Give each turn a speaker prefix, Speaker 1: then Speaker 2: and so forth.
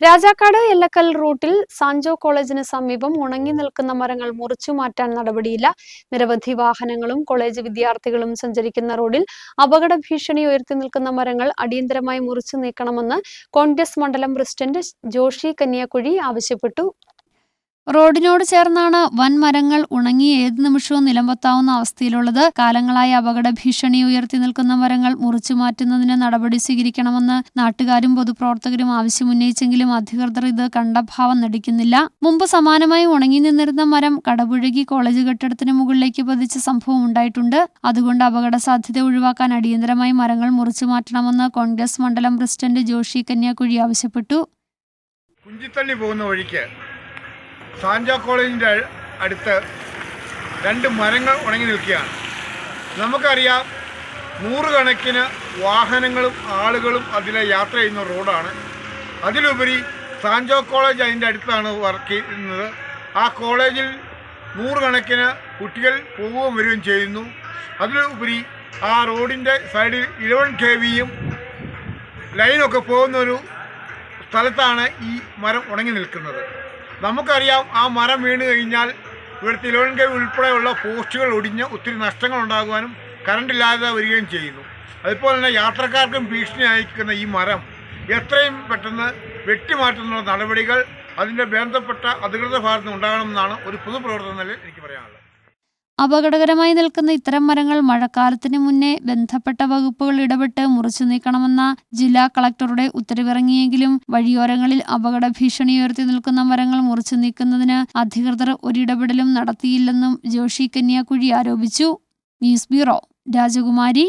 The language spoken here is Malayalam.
Speaker 1: രാജാക്കാട് എല്ലക്കൽ റൂട്ടിൽ സാൻജോ കോളേജിന് സമീപം ഉണങ്ങി നിൽക്കുന്ന മരങ്ങൾ മുറിച്ചു മാറ്റാൻ നടപടിയില്ല. നിരവധി വാഹനങ്ങളും കോളേജ് വിദ്യാർത്ഥികളും സഞ്ചരിക്കുന്ന റോഡിൽ അപകട ഭീഷണി ഉയർത്തി നിൽക്കുന്ന മരങ്ങൾ അടിയന്തരമായി മുറിച്ചു നീക്കണമെന്ന് കോൺഗ്രസ് മണ്ഡലം പ്രസിഡന്റ് ജോഷി കന്യാക്കുഴി ആവശ്യപ്പെട്ടു. റോഡിനോട് ചേർന്നാണ് വൻ മരങ്ങൾ ഉണങ്ങി ഏത് നിമിഷവും നിലംപൊത്താവുന്ന അവസ്ഥയിലുള്ളത്. കാലങ്ങളായി അപകട ഭീഷണി ഉയർത്തി നിൽക്കുന്ന മരങ്ങൾ മുറിച്ചു മാറ്റുന്നതിന് നടപടി സ്വീകരിക്കണമെന്ന് നാട്ടുകാരും പൊതുപ്രവർത്തകരും ആവശ്യമുന്നയിച്ചെങ്കിലും അധികൃതർ ഇത് കണ്ട ഭാവം നടിക്കുന്നില്ല. മുമ്പ് സമാനമായി ഉണങ്ങി നിന്നിരുന്ന മരം കടപുഴകി കോളേജ് കെട്ടിടത്തിന് മുകളിലേക്ക് പതിച്ച സംഭവം ഉണ്ടായിട്ടുണ്ട്. അതുകൊണ്ട് അപകട സാധ്യത ഒഴിവാക്കാൻ അടിയന്തരമായി മരങ്ങൾ മുറിച്ചു മാറ്റണമെന്ന് കോൺഗ്രസ് മണ്ഡലം പ്രസിഡന്റ് ജോഷി കന്യാക്കുഴി ആവശ്യപ്പെട്ടു.
Speaker 2: കുഞ്ചിത്തള്ളി പോകുന്ന വഴിക്ക് സാഞ്ച കോളേജിന്റെ അടുത്ത് രണ്ട് മരങ്ങൾ ഉണങ്ങി നിൽക്കുകയാണ്. നമുക്കറിയാം നൂറുകണക്കിന് വാഹനങ്ങളും ആളുകളും അതിലെ യാത്ര ചെയ്യുന്ന റോഡാണ്. അതിലുപരി സാൻജോ കോളേജ് അതിന്റെ അടുത്താണ് വർക്ക് ചെയ്യുന്നത്. ആ കോളേജിൽ നൂറുകണക്കിന് കുട്ടികൾ പോവുകയും വരികയും ചെയ്യുന്നു. അതിലുപരി ആ റോഡിന്റെ സൈഡിൽ ഇലവൻ കെ വിയും ലൈനൊക്കെ പോകുന്നൊരു സ്ഥലത്താണ് ഈ മരം ഉണങ്ങി നിൽക്കുന്നത്. നമുക്കറിയാം ആ മരം വീണ് കഴിഞ്ഞാൽ ഇവിടെ തിരുവനന്തപുരം ഉൾപ്പെടെയുള്ള പോസ്റ്റുകൾ ഒടിഞ്ഞ് ഒത്തിരി നഷ്ടങ്ങൾ ഉണ്ടാകുവാനും കറണ്ട് ഇല്ലാതെ വരികയും ചെയ്യുന്നു. അതുപോലെ തന്നെ യാത്രക്കാർക്കും ഭീഷണി അയക്കുന്ന ഈ മരം എത്രയും പെട്ടെന്ന് വെട്ടിമാറ്റുന്ന നടപടികൾ അതിന്റെ ബന്ധപ്പെട്ട അധികൃത ഭാഗത്ത് ഉണ്ടാകണമെന്നാണ് ഒരു പൊതുപ്രവർത്തന നിലയിൽ എനിക്ക് പറയാനുള്ളത്.
Speaker 1: അപകടകരമായി നിൽക്കുന്ന ഇത്തരം മരങ്ങൾ മഴക്കാലത്തിന് മുന്നേ ബന്ധപ്പെട്ട വകുപ്പുകൾ ഇടപെട്ട് മുറിച്ചു നീക്കണമെന്ന ജില്ലാ കളക്ടറുടെ ഉത്തരവിറങ്ങിയെങ്കിലും വഴിയോരങ്ങളിൽ അപകട ഭീഷണി ഉയർത്തി നിൽക്കുന്ന മരങ്ങൾ മുറിച്ചു നീക്കുന്നതിന് അധികൃതർ ഒരിടപെടലും നടത്തിയില്ലെന്നും ജോഷി കന്യാക്കുഴി ആരോപിച്ചു. ന്യൂസ് ബ്യൂറോ രാജകുമാരി